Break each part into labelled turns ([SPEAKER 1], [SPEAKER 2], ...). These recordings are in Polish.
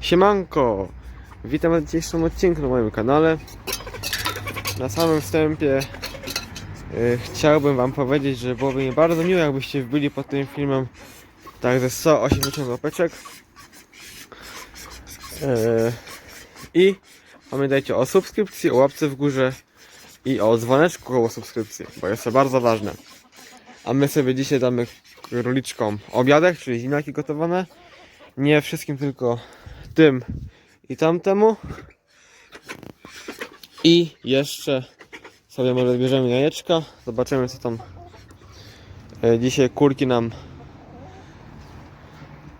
[SPEAKER 1] Siemanko! Witam w dzisiejszym odcinku na moim kanale. Na samym wstępie y, chciałbym wam powiedzieć, że byłoby mi bardzo miło, jakbyście wbili pod tym filmem tak ze 180 łapeczek. Y, I pamiętajcie o subskrypcji, o łapce w górze i o dzwoneczku koło subskrypcji, bo jest to bardzo ważne. A my sobie dzisiaj damy króliczkom obiadek, czyli ziemniaki gotowane. Nie wszystkim, tylko tym i tamtemu. I jeszcze sobie może bierzemy jajeczka. Zobaczymy co tam e, dzisiaj kurki nam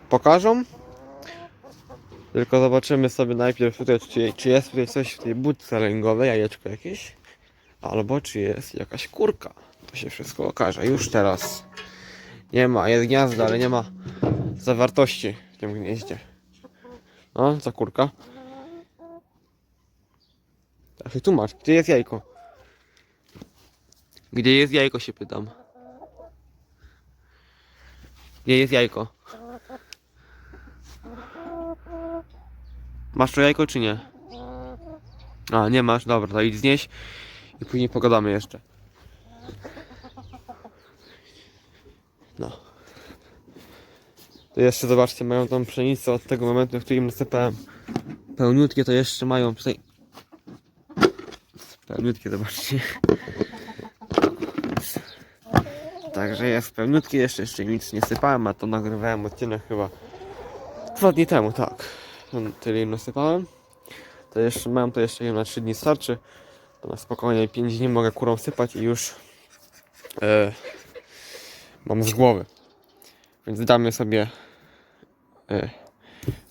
[SPEAKER 1] pokażą. Tylko zobaczymy sobie najpierw tutaj, czy, czy jest tutaj coś w tej budce lęgowej, jajeczko jakieś. Albo czy jest jakaś kurka. To się wszystko okaże już teraz. Nie ma, jest gniazdo, ale nie ma zawartości w tym gnieździe. No, co kurka? Tak się tłumacz, gdzie jest jajko? Gdzie jest jajko się pytam. Gdzie jest jajko? Masz to jajko czy nie? A, nie masz, dobra, to idź znieść i później pogadamy jeszcze. No. Jeszcze zobaczcie, mają tam pszenicę od tego momentu, w którym nasypałem pełniutkie, to jeszcze mają tutaj pełniutkie, zobaczcie. Także jest pełniutkie, jeszcze, jeszcze nic nie sypałem, a to nagrywałem odcinek chyba dwa dni temu, tak. Tyle im nasypałem. To jeszcze mam, to jeszcze na 3 dni starczy. To na spokojnie 5 dni mogę kurą sypać i już e, mam z głowy. Więc damy sobie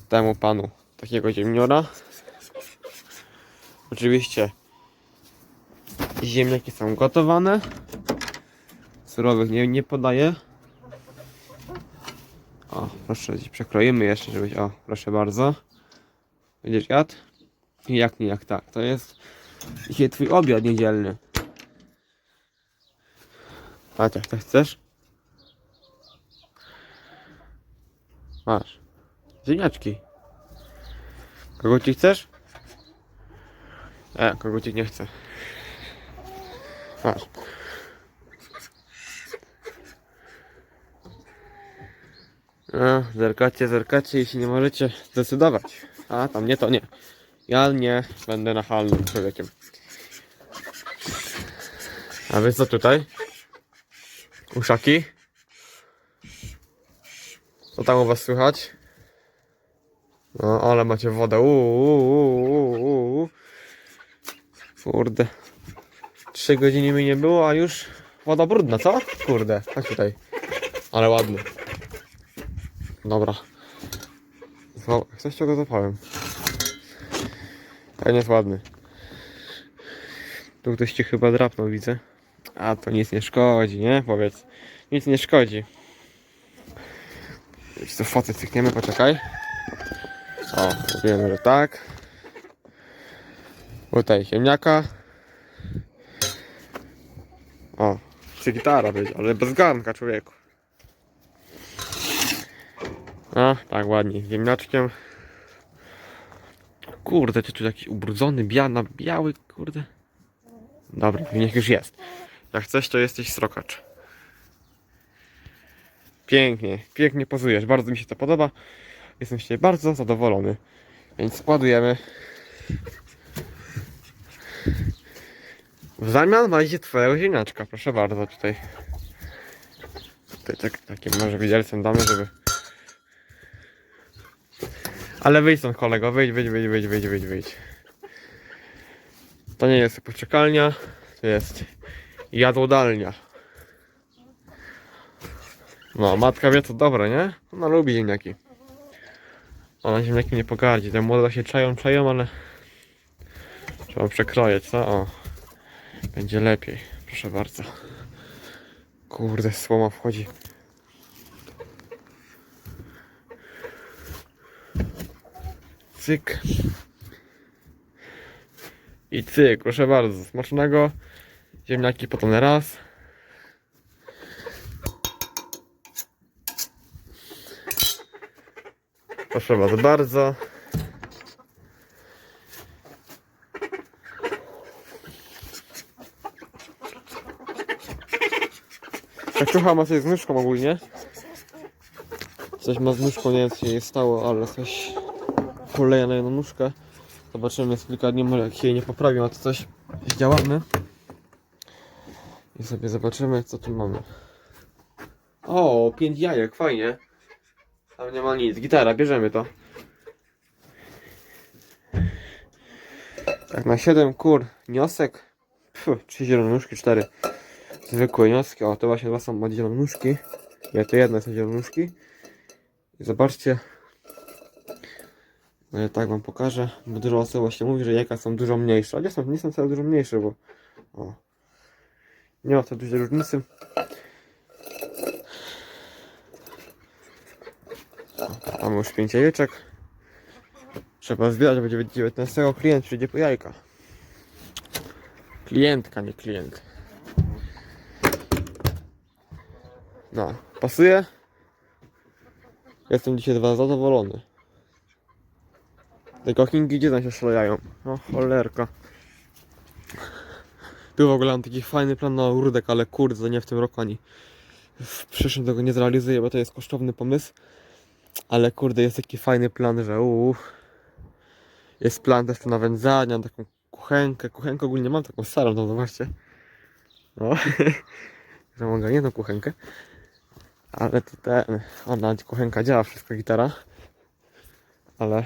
[SPEAKER 1] temu panu takiego ziemniora. Oczywiście ziemniaki są gotowane. Surowych nie, nie podaję. O, proszę, przekroimy jeszcze, żebyś. O, proszę bardzo. Będziesz jadł? Jak nie, jak tak. To jest dzisiaj twój obiad niedzielny. A tak, tak chcesz? Masz. Ziemniaczki. Kogucik chcesz? E, kogucik nie chce. Masz. No, zerkacie, zerkacie, jeśli nie możecie zdecydować. A, tam nie, to nie. Ja nie będę nachalnym człowiekiem. A wy co tutaj? Uszaki? Co tam u was słychać? No, ale macie wodę. Kurde. Trzy godziny mi nie było, a już woda brudna, co? Kurde, chodź tutaj. Ale ładny. Dobra. Zła- Coś czego zapałem. Ten jest ładny. Tu ktoś cię chyba drapnął, widzę. A to nic nie szkodzi, nie? Powiedz. Nic nie szkodzi. Już co fotę cykniemy, poczekaj. O, wiemy, że tak. Tutaj ziemniaka. O, czy gitara być, ale bez garnka człowieku. A, tak ładnie, ziemniaczkiem. Kurde, czy tu jakiś ubrudzony, biana, biały, kurde. Dobra, niech już jest. Jak chcesz, to jesteś srokacz. Pięknie, pięknie pozujesz, bardzo mi się to podoba. Jestem z Ciebie bardzo zadowolony. Więc składujemy. W zamian macie Twojego ziemniaczka, proszę bardzo, tutaj. Tutaj tak, takim może widelcem damy, żeby... Ale wyjdź stąd kolego, wyjdź, wyjdź, wyjdź, wyjdź, wyjdź, wyjdź, wyjdź. To nie jest poczekalnia, to jest jadłodalnia. No, matka wie co dobre, nie? Ona lubi ziemniaki. Ona ziemniaki nie pogardzi. Te młode się czają, czają, ale trzeba przekroić, co? O. Będzie lepiej. Proszę bardzo. Kurde, słoma wchodzi. Cyk. I cyk, proszę bardzo. Smacznego. Ziemniaki potem raz. Proszę was bardzo. Kaczucha ma coś z nóżką ogólnie. Coś ma z nóżką, nie wiem co się jej stało, ale coś koleja na jedną nóżkę. Zobaczymy jest kilka dni, może jak jej nie poprawią, a to coś działamy. I sobie zobaczymy co tu mamy. O, pięć jajek, fajnie. Tam nie ma nic. Gitara, bierzemy to. Tak, na 7 kur niosek. Pfu, 3 zielonuszki, 4 zwykłe nioski. O, to właśnie dwa są od zielonuszki. Ja to jedna są zielonuszki. I zobaczcie. No ja tak wam pokażę. Bo dużo osób właśnie mówi, że jajka są dużo mniejsze. A nie są, nie są wcale dużo mniejsze, bo o. Nie ma to dużej różnicy. Już 5 jajeczek. Trzeba zbierać, będzie 19 klient przyjdzie po jajka. Klientka, nie klient. No, pasuje? Jestem dzisiaj dwa zadowolony. Te kochinki gdzie tam się szlejają? O, cholerka. Tu w ogóle mam taki fajny plan na ogródek, ale kurde, nie w tym roku ani w przyszłym tego nie zrealizuję, bo to jest kosztowny pomysł. Ale kurde, jest taki fajny plan, że uuu. Jest plan też tu na wędzanie, mam taką kuchenkę. Kuchenkę ogólnie mam taką starą, no zobaczcie. No. że mam jedną kuchenkę. Ale to ten, ona kuchenka działa, wszystko gitara. Ale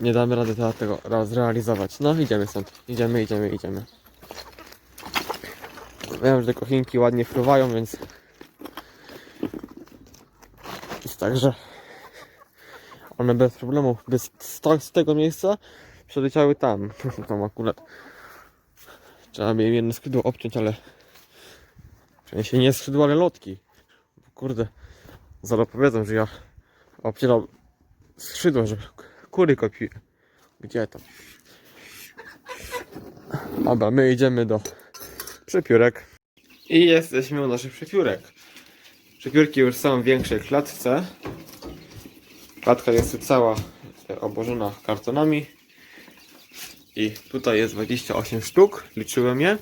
[SPEAKER 1] nie damy rady teraz tego zrealizować. No idziemy stąd. Idziemy, idziemy, idziemy. Wiem, że te kochinki ładnie fruwają, więc jest tak, że one bez problemu, bez z, to- tego miejsca przeleciały tam. Tam akurat trzeba by jedno skrzydło obciąć, ale w nie skrzydło, ale lotki. Bo Kurde, zaraz powiedzą, że ja obcieram skrzydło, że kury kopiuję. Gdzie tam? Dobra, my idziemy do przepiórek. I jesteśmy u naszych przepiórek. Przepiórki już są w większej klatce. Klatka jest cała e, obłożona kartonami. I tutaj jest 28 sztuk, liczyłem je.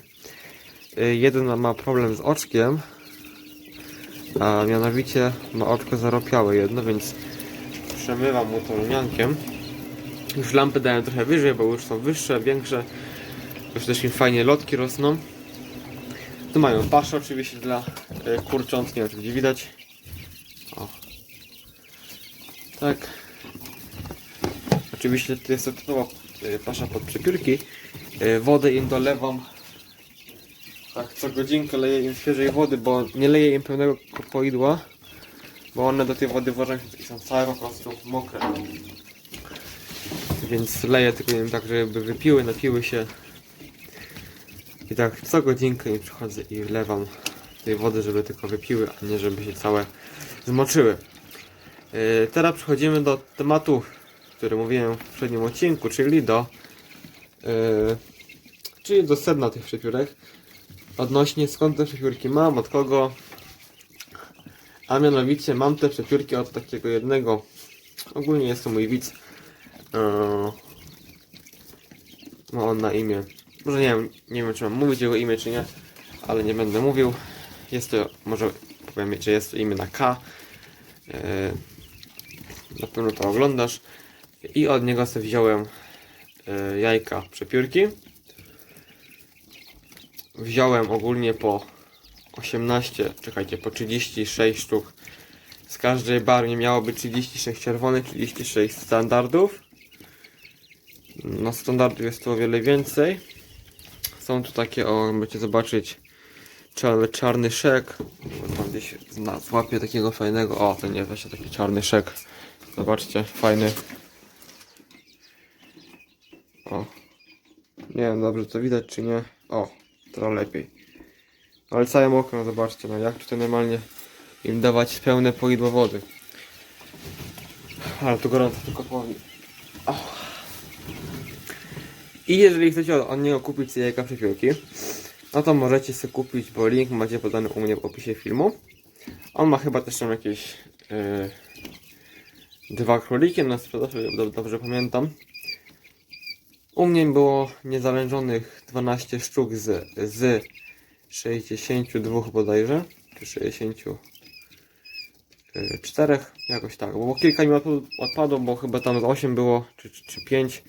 [SPEAKER 1] Y, Jeden ma problem z oczkiem, a mianowicie ma oczko zaropiałe jedno, więc przemywam mu to lniankiem. Już lampy dają trochę wyżej, bo już są wyższe, większe. Już też im fajnie lotki rosną. Tu mają paszę oczywiście dla kurcząt, nie wiem czy będzie widać. O. Tak. Oczywiście to jest typowa y, pasza pod przepiórki. Y, Wodę im dolewam tak, co godzinkę leję im świeżej wody, bo nie leję im pełnego poidła, bo one do tej wody włożą się i są całe po prostu mokre. Więc leję tylko im tak, żeby wypiły, napiły się. I tak co godzinkę im przychodzę i wlewam tej wody, żeby tylko wypiły, a nie żeby się całe zmoczyły. Yy, teraz przechodzimy do tematu, który mówiłem w poprzednim odcinku, czyli do yy, czyli do sedna tych przepiórek odnośnie skąd te przepiórki mam, od kogo. A mianowicie mam te przepiórki od takiego jednego. Ogólnie jest to mój widz. Eee, ma on na imię. Może nie wiem, nie wiem czy mam mówić jego imię czy nie, ale nie będę mówił. Jest to, może powiem, że jest to imię na K. Eee, na pewno to oglądasz. I od niego sobie wziąłem e, jajka przepiórki wziąłem ogólnie po 18, czekajcie, po 36 sztuk. Z każdej barwy miałoby 36 czerwonych, 36 standardów. No standardów jest tu o wiele więcej. Są tu takie, o, możecie zobaczyć, czarny, szek. Tam gdzieś zna- złapię takiego fajnego, o, to nie właśnie taki czarny szek. Zobaczcie, fajny. O. Nie wiem, dobrze to widać czy nie. O, to lepiej. Ale całe mokro, zobaczcie, no jak tutaj normalnie im dawać pełne poidło wody. Ale tu gorąco tylko. O. I jeżeli chcecie od, niego kupić jajka przepiórki, no to możecie sobie kupić, bo link macie podany u mnie w opisie filmu. On ma chyba też tam jakieś yy, dwa króliki na sprzedaż, o ile dobrze, pamiętam. U mnie było niezależonych 12 sztuk z, z 62 bodajże, czy 64, jakoś tak, bo kilka mi odpa- odpadło, bo chyba tam z 8 było, czy, czy, czy 5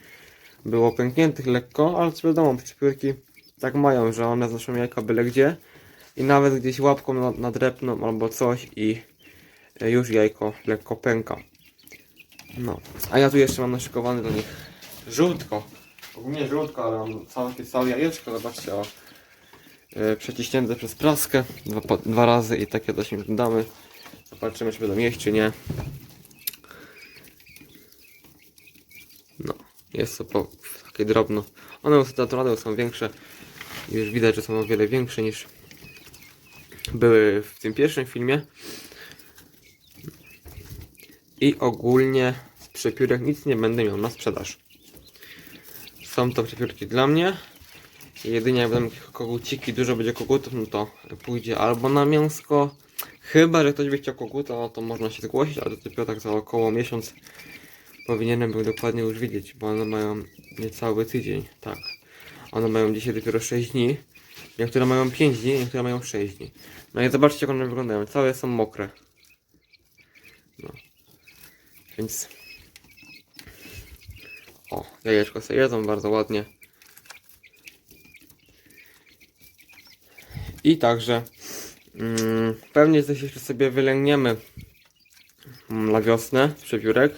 [SPEAKER 1] było pękniętych lekko, ale co wiadomo, przepiórki tak mają, że one znoszą jajka byle gdzie i nawet gdzieś łapką nad- nadrepną albo coś i e, już jajko lekko pęka. No, a ja tu jeszcze mam naszykowany do nich żółtko. Ogólnie żółtko, ale mam całe, całe jajeczko, zobaczcie, o. Yy, przeciśnięte przez praskę dwa, dwa razy i takie coś im damy. Zobaczymy, czy będą jeść, czy nie. No, jest to po, takie drobno. One naturalne są większe. Już widać, że są o wiele większe niż były w tym pierwszym filmie. I ogólnie z przepiórek nic nie będę miał na sprzedaż. Są to przepiórki dla mnie. Jedynie jak będą koguciki, dużo będzie kogutów, no to pójdzie albo na mięsko. Chyba, że ktoś by chciał koguta, no to można się zgłosić, ale to dopiero tak za około miesiąc powinienem był dokładnie już widzieć, bo one mają niecały tydzień, tak. One mają dzisiaj dopiero 6 dni. Niektóre mają 5 dni, niektóre mają 6 dni. No i zobaczcie jak one wyglądają. Całe są mokre. No. Więc... O, jajeczko sobie jedzą bardzo ładnie. I także mm, pewnie coś jeszcze sobie wylęgniemy na wiosnę z przepiórek.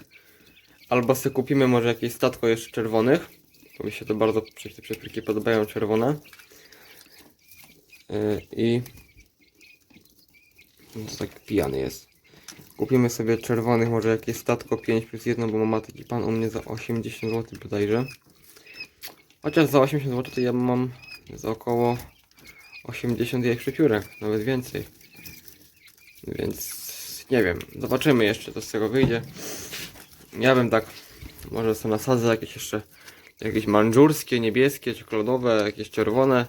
[SPEAKER 1] Albo sobie kupimy może jakieś statko jeszcze czerwonych. Bo mi się to bardzo te przepiórki podobają czerwone. Yy, I no tak pijany jest. Kupimy sobie czerwonych może jakieś statko 5 plus 1, bo ma taki pan u mnie za 80 zł bodajże. Chociaż za 80 zł to ja mam za około 80 jej przepiórek, nawet więcej. Więc nie wiem, zobaczymy jeszcze co z tego wyjdzie. Ja bym tak, może sobie nasadzę jakieś jeszcze, jakieś mandżurskie, niebieskie, czekoladowe, jakieś czerwone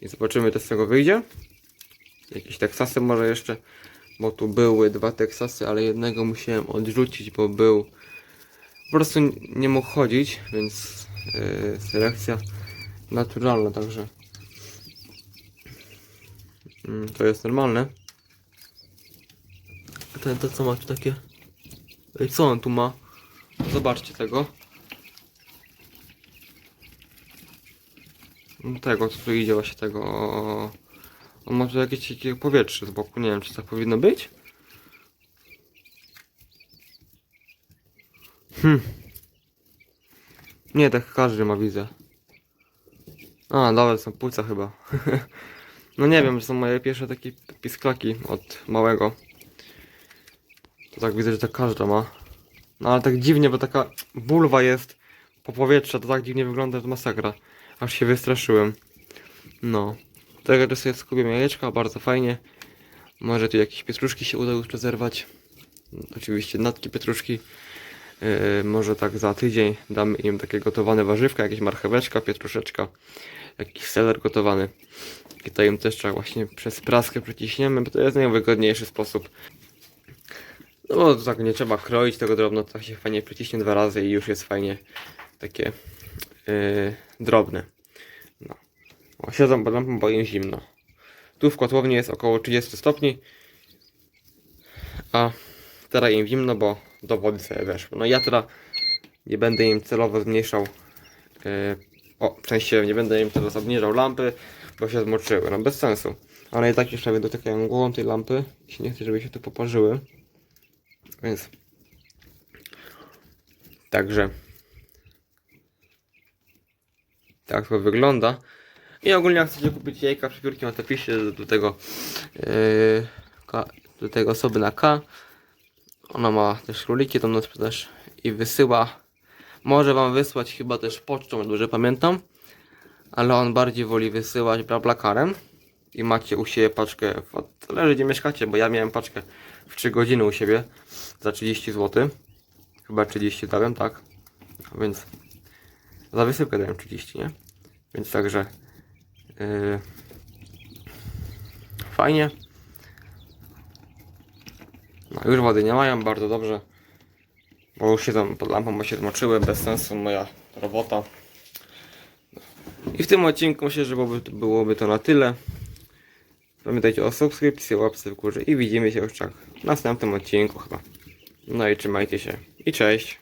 [SPEAKER 1] i zobaczymy co z tego wyjdzie. Jakieś Teksasy może jeszcze, bo tu były dwa Teksasy, ale jednego musiałem odrzucić, bo był po prostu nie mógł chodzić, więc yy, selekcja naturalna, także Mm, To jest normalne. Ten to co ma tu takie? Co on tu ma? Zobaczcie tego. Tego, co tu idzie właśnie tego. On ma tu jakieś takie powietrze z boku, nie wiem czy tak powinno być. Hm. Nie, tak każdy ma widzę. A, dobra, są płuca chyba. No nie wiem, to są moje pierwsze takie pisklaki od małego. To tak widzę, że tak każda ma. No ale tak dziwnie, bo taka bulwa jest po powietrzu, to tak dziwnie wygląda, to masakra. Aż się wystraszyłem. No. Tego to sobie skupię jajeczka, bardzo fajnie. Może tu jakieś pietruszki się uda już zerwać. Oczywiście natki pietruszki. Yy, może tak za tydzień damy im takie gotowane warzywka, jakieś marcheweczka, pietruszeczka, jakiś seler gotowany. I to im też trzeba właśnie przez praskę przeciśniemy, bo to jest najwygodniejszy sposób. No bo tak nie trzeba kroić tego drobno, tak się fajnie przeciśnie dwa razy i już jest fajnie takie yy, drobne. No. O, siedzą pod lampą, bo im zimno. Tu w kotłowni jest około 30 stopni, a teraz im zimno, bo do wody sobie weszło. No ja teraz nie będę im celowo zmniejszał yy, o, w sensie nie będę im teraz obniżał lampy, bo się zmoczyły, no bez sensu. One i tak już prawie dotykają głową tej lampy i nie chcę, żeby się tu poparzyły. Więc... Także... Tak to wygląda. I ogólnie jak chcecie kupić jajka, przepiórki, no to piszcie do, tego yy, do tego osoby na K. Ona ma też króliki tam na sprzedaż i wysyła. Może wam wysłać chyba też pocztą, dobrze pamiętam. Ale on bardziej woli wysyłać blablakarem. I macie u siebie paczkę, zależy gdzie mieszkacie, bo ja miałem paczkę w 3 godziny u siebie za 30 zł. Chyba 30 dałem, tak. Więc za wysyłkę dałem 30, nie? Więc także yy, fajnie. No już wody nie mają, bardzo dobrze. Bo już siedzą pod lampą, bo się zmoczyły, bez sensu moja robota. I w tym odcinku myślę, że byłoby, byłoby to na tyle. Pamiętajcie o subskrypcji, łapce w górze i widzimy się już tak w następnym odcinku chyba. No i trzymajcie się. I cześć.